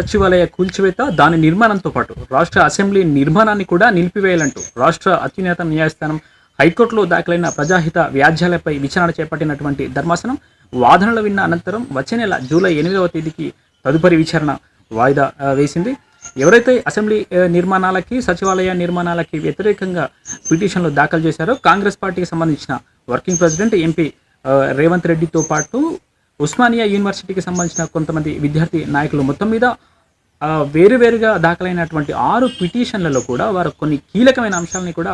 సచివాలయ కూల్చివేత దాని నిర్మాణంతో పాటు రాష్ట్ర అసెంబ్లీ నిర్మాణాన్ని కూడా నిలిపివేయాలంటూ రాష్ట్ర అత్యున్నత న్యాయస్థానం హైకోర్టులో దాఖలైన ప్రజాహిత వ్యాజ్యాలపై విచారణ చేపట్టినటువంటి ధర్మాసనం వాదనలు విన్న అనంతరం వచ్చే నెల జూలై ఎనిమిదవ తేదీకి తదుపరి విచారణ వాయిదా వేసింది. ఎవరైతే అసెంబ్లీ నిర్మాణాలకి సచివాలయ నిర్మాణాలకి వ్యతిరేకంగా పిటిషన్లు దాఖలు చేశారో కాంగ్రెస్ పార్టీకి సంబంధించిన వర్కింగ్ ప్రెసిడెంట్ ఎంపీ రేవంత్ రెడ్డితో పాటు ఉస్మానియా యూనివర్సిటీకి సంబంధించిన కొంతమంది విద్యార్థి నాయకులు మొత్తం మీద వేరువేరుగా దాఖలైనటువంటి ఆరు పిటిషన్లలో కూడా వారు కొన్ని కీలకమైన అంశాలని కూడా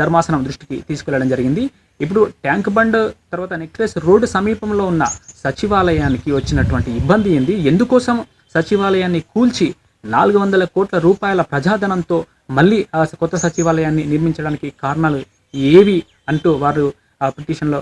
ధర్మాసనం దృష్టికి తీసుకెళ్ళడం జరిగింది. ఇప్పుడు ట్యాంక్ బండ్ తర్వాత నెక్లెస్ రోడ్డు సమీపంలో ఉన్న సచివాలయానికి వచ్చినటువంటి ఇబ్బంది ఏంది? ఎందుకోసం సచివాలయాన్ని కూల్చి నాలుగు వందల కోట్ల రూపాయల ప్రజాధనంతో మళ్ళీ ఆ కొత్త సచివాలయాన్ని నిర్మించడానికి కారణాలు ఏవి అంటూ వారు ఆ పిటిషన్లో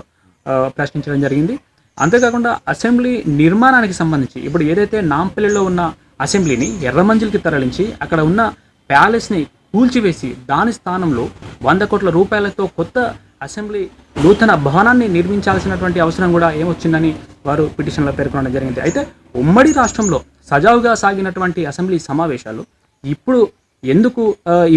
ప్రశ్నించడం జరిగింది. అంతేకాకుండా అసెంబ్లీ నిర్మాణానికి సంబంధించి ఇప్పుడు ఏదైతే నాంపల్లిలో ఉన్న అసెంబ్లీని ఎర్రమంజిల్కి తరలించి అక్కడ ఉన్న ప్యాలెస్ని కూల్చివేసి దాని స్థానంలో వంద కోట్ల రూపాయలతో కొత్త అసెంబ్లీ నూతన భవనాన్ని నిర్మించాల్సినటువంటి అవసరం కూడా ఏమొచ్చిందని వారు పిటిషన్లో పేర్కొనడం జరిగింది. అయితే ఉమ్మడి రాష్ట్రంలో సజావుగా సాగినటువంటి అసెంబ్లీ సమావేశాలు ఇప్పుడు ఎందుకు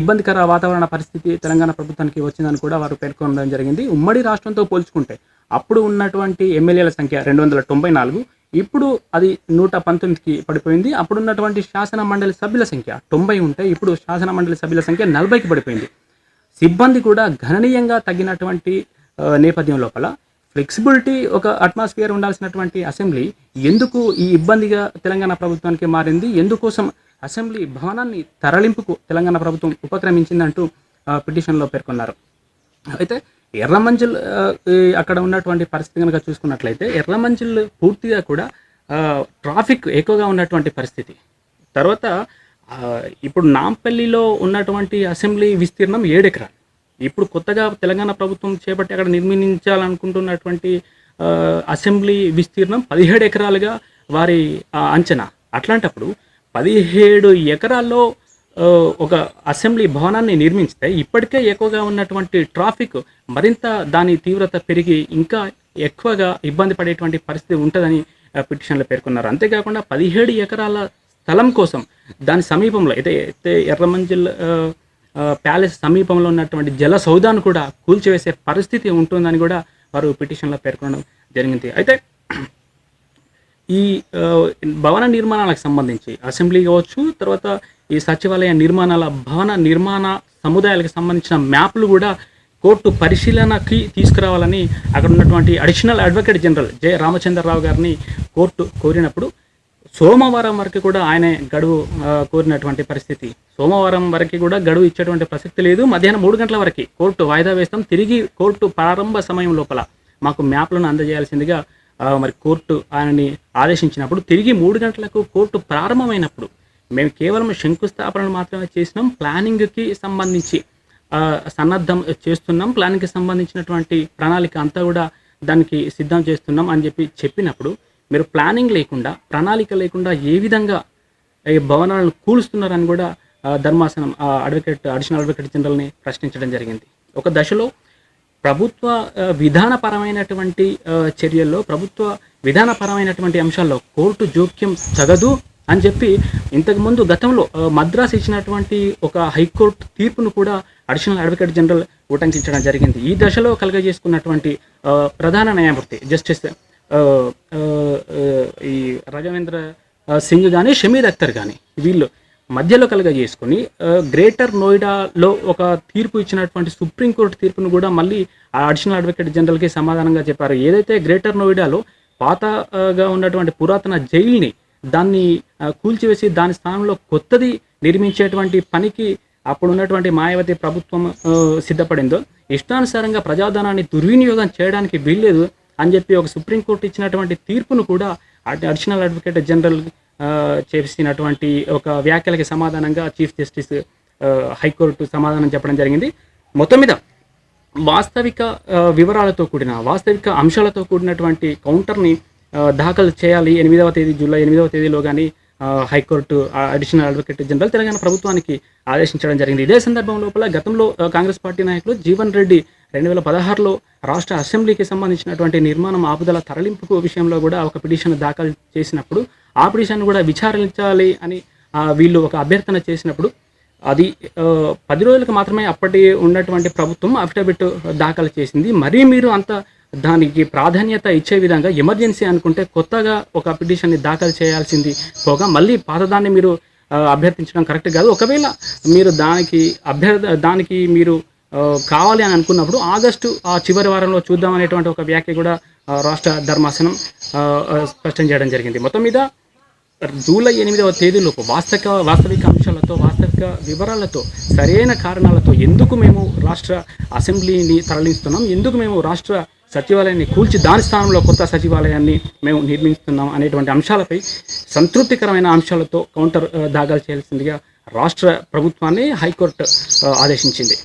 ఇబ్బందికర వాతావరణ పరిస్థితి తెలంగాణ ప్రభుత్వానికి వచ్చిందని కూడా వారు పేర్కొనడం జరిగింది. ఉమ్మడి రాష్ట్రంతో పోల్చుకుంటే అప్పుడు ఉన్నటువంటి ఎమ్మెల్యేల సంఖ్య రెండు వందల తొంభై నాలుగు ఇప్పుడు అది నూట పంతొమ్మిదికి పడిపోయింది. అప్పుడు ఉన్నటువంటి శాసన మండలి సభ్యుల సంఖ్య తొంభై ఉంటే ఇప్పుడు శాసన మండలి సభ్యుల సంఖ్య నలభైకి పడిపోయింది. సిబ్బంది కూడా గణనీయంగా తగ్గినటువంటి నేపథ్యం లోపల ఫ్లెక్సిబిలిటీ ఒక అట్మాస్ఫియర్ ఉండాల్సినటువంటి అసెంబ్లీ ఎందుకు ఈ ఇబ్బందిగా తెలంగాణ ప్రభుత్వానికి మారింది? ఎందుకోసం అసెంబ్లీ భవనాన్ని తరలింపుకు తెలంగాణ ప్రభుత్వం ఉపక్రమించిందంటూ పిటిషన్లో పేర్కొన్నారు. అయితే ఎర్రమంజిల్ అక్కడ ఉన్నటువంటి పరిస్థితి కనుక చూసుకున్నట్లయితే ఎర్రమంజిల్ పూర్తిగా కూడా ట్రాఫిక్ ఎక్కువగా ఉన్నటువంటి పరిస్థితి. తర్వాత ఇప్పుడు నాంపల్లిలో ఉన్నటువంటి అసెంబ్లీ విస్తీర్ణం ఏడెకరాలు. ఇప్పుడు కొత్తగా తెలంగాణ ప్రభుత్వం చేపట్టి అక్కడ నిర్మించాలనుకుంటున్నటువంటి అసెంబ్లీ విస్తీర్ణం పదిహేడు ఎకరాలుగా వారి ఆ, అంచనా. అట్లాంటప్పుడు పదిహేడు ఎకరాల్లో ఒక అసెంబ్లీ భవనాన్ని నిర్మించితే ఇప్పటికే ఎక్కువగా ఉన్నటువంటి ట్రాఫిక్ మరింత దాని తీవ్రత పెరిగి ఇంకా ఎక్కువగా ఇబ్బంది పడేటువంటి పరిస్థితి ఉంటుందని పిటిషన్లో పేర్కొన్నారు. అంతేకాకుండా పదిహేడు ఎకరాల స్థలం కోసం దాని సమీపంలో అయితే ఎర్రమంజిల్ ప్యాలెస్ సమీపంలో ఉన్నటువంటి జల సౌదాను కూడా కూల్చివేసే పరిస్థితి ఉంటుందని కూడా వారు పిటిషన్లో పేర్కొనడం జరిగింది. అయితే ఈ భవన నిర్మాణాలకు సంబంధించి అసెంబ్లీ కావచ్చు తర్వాత ఈ సచివాలయ నిర్మాణాల భవన నిర్మాణ సముదాయాలకు సంబంధించిన మ్యాప్లు కూడా కోర్టు పరిశీలనకి తీసుకురావాలని అక్కడ ఉన్నటువంటి additional advocate general J. Ramachandrarao గారిని కోర్టు కోరినప్పుడు సోమవారం వరకు కూడా ఆయన గడువు కోరినటువంటి పరిస్థితి. సోమవారం వరకు కూడా గడువు ఇచ్చేటువంటి ప్రసక్తి లేదు. మధ్యాహ్నం మూడు గంటల వరకు కోర్టు వాయిదా వేస్తాం. తిరిగి కోర్టు ప్రారంభ సమయం లోపల మాకు మ్యాప్లను అందజేయాల్సిందిగా మరి కోర్టు ఆయనని ఆదేశించినప్పుడు తిరిగి మూడు గంటలకు కోర్టు ప్రారంభమైనప్పుడు మేము కేవలం శంకుస్థాపనలు మాత్రమే చేసినాం ప్లానింగ్కి సంబంధించి సన్నద్ధం చేస్తున్నాం ప్లానింగ్కి సంబంధించినటువంటి ప్రణాళిక అంతా కూడా దానికి సిద్ధం చేస్తున్నాం అని చెప్పి చెప్పినప్పుడు మీరు ప్లానింగ్ లేకుండా ప్రణాళిక లేకుండా ఏ విధంగా ఈ భవనాలను కూలుస్తున్నారని కూడా ధర్మాసనం అడ్వకేట్ అడిషనల్ అడ్వకేట్ జనరల్ని ప్రశ్నించడం జరిగింది. ఒక దశలో ప్రభుత్వ విధానపరమైనటువంటి చర్యల్లో ప్రభుత్వ విధానపరమైనటువంటి అంశాల్లో కోర్టు జోక్యం తగదు అని చెప్పి ఇంతకుముందు గతంలో మద్రాసు మద్రాస్ ఇచ్చినటువంటి ఒక హైకోర్టు తీర్పును కూడా అడిషనల్ అడ్వకేట్ జనరల్ ఉటంకించడం జరిగింది. ఈ దశలో కలుగజేసుకున్నటువంటి ప్రధాన న్యాయమూర్తి జస్టిస్ ఈ రాఘవేంద్ర సింగ్ కానీ షమీర్ అఖ్తర్ కానీ వీళ్ళు మధ్యలో కలుగ చేసుకుని గ్రేటర్ నోయిడాలో ఒక తీర్పు ఇచ్చినటువంటి సుప్రీంకోర్టు తీర్పును కూడా మళ్ళీ ఆ అడిషనల్ అడ్వకేట్ జనరల్కి సమాధానంగా చెప్పారు. ఏదైతే గ్రేటర్ నోయిడాలో పాతగా ఉన్నటువంటి పురాతన జైల్ని దాన్ని కూల్చివేసి దాని స్థానంలో కొత్తది నిర్మించేటువంటి పనికి అప్పుడు ఉన్నటువంటి మాయావతి ప్రభుత్వం సిద్ధపడిందో ఇష్టానుసారంగా ప్రజాధనాన్ని దుర్వినియోగం చేయడానికి వీల్లేదు అని చెప్పి ఒక సుప్రీంకోర్టు ఇచ్చినటువంటి తీర్పును కూడా అడిషనల్ అడ్వకేట్ జనరల్ చేసినటువంటి ఒక వ్యాఖ్యలకి సమాధానంగా చీఫ్ జస్టిస్ ఆ, హైకోర్టు సమాధానం చెప్పడం జరిగింది. మొత్తం మీద వాస్తవిక వివరాలతో కూడిన వాస్తవిక అంశాలతో కూడినటువంటి కౌంటర్ని దాఖలు చేయాలి. ఎనిమిదవ తేదీ జూలై ఎనిమిదవ తేదీలో కానీ high court additional advocate general Telangana ప్రభుత్వానికి ఆదేశించడం జరిగింది. ఇదే సందర్భం లోపల గతంలో కాంగ్రెస్ పార్టీ నాయకులు జీవన్ రెడ్డి రెండు వేల పదహారులో రాష్ట్ర అసెంబ్లీకి సంబంధించినటువంటి నిర్మాణం ఆపుదల తరలింపు విషయంలో కూడా ఒక పిటిషన్ దాఖలు చేసినప్పుడు ఆ పిటిషన్ కూడా విచారించాలి అని వీళ్ళు ఒక అభ్యర్థన చేసినప్పుడు అది పది రోజులకు మాత్రమే అప్పటి ఉన్నటువంటి ప్రభుత్వం అఫిడవిట్ దాఖలు చేసింది. మరీ మీరు అంత దానికి ప్రాధాన్యత ఇచ్చే విధంగా ఎమర్జెన్సీ అనుకుంటే కొత్తగా ఒక పిటిషన్ని దాఖలు చేయాల్సింది పోగా మళ్ళీ పాతదాన్ని మీరు అభ్యర్థించడం కరెక్ట్ కాదు. ఒకవేళ మీరు దానికి అభ్యర్థ దానికి మీరు కావాలి అని అనుకున్నప్పుడు ఆగస్టు ఆ చివరి వారంలో చూద్దాం అనేటువంటి ఒక వ్యాఖ్య కూడా రాష్ట్ర ధర్మాసనం స్పష్టం చేయడం జరిగింది. మొత్తం మీద జూలై ఎనిమిదవ తేదీలోపు వాస్తవిక వాస్తవిక అంశాలతో వాస్తవిక వివరాలతో సరైన కారణాలతో ఎందుకు మేము రాష్ట్ర అసెంబ్లీని తరలిస్తున్నాం? ఎందుకు మేము రాష్ట్ర సచివాలయాన్ని కూల్చి దాని స్థానంలో కొత్త సచివాలయాన్ని మేము నిర్మిస్తున్నాం అనేటువంటి అంశాలపై సంతృప్తికరమైన అంశాలతో కౌంటర్ దాఖలు చేయాల్సిందిగా రాష్ట్ర ప్రభుత్వాన్ని హైకోర్టు ఆదేశించింది.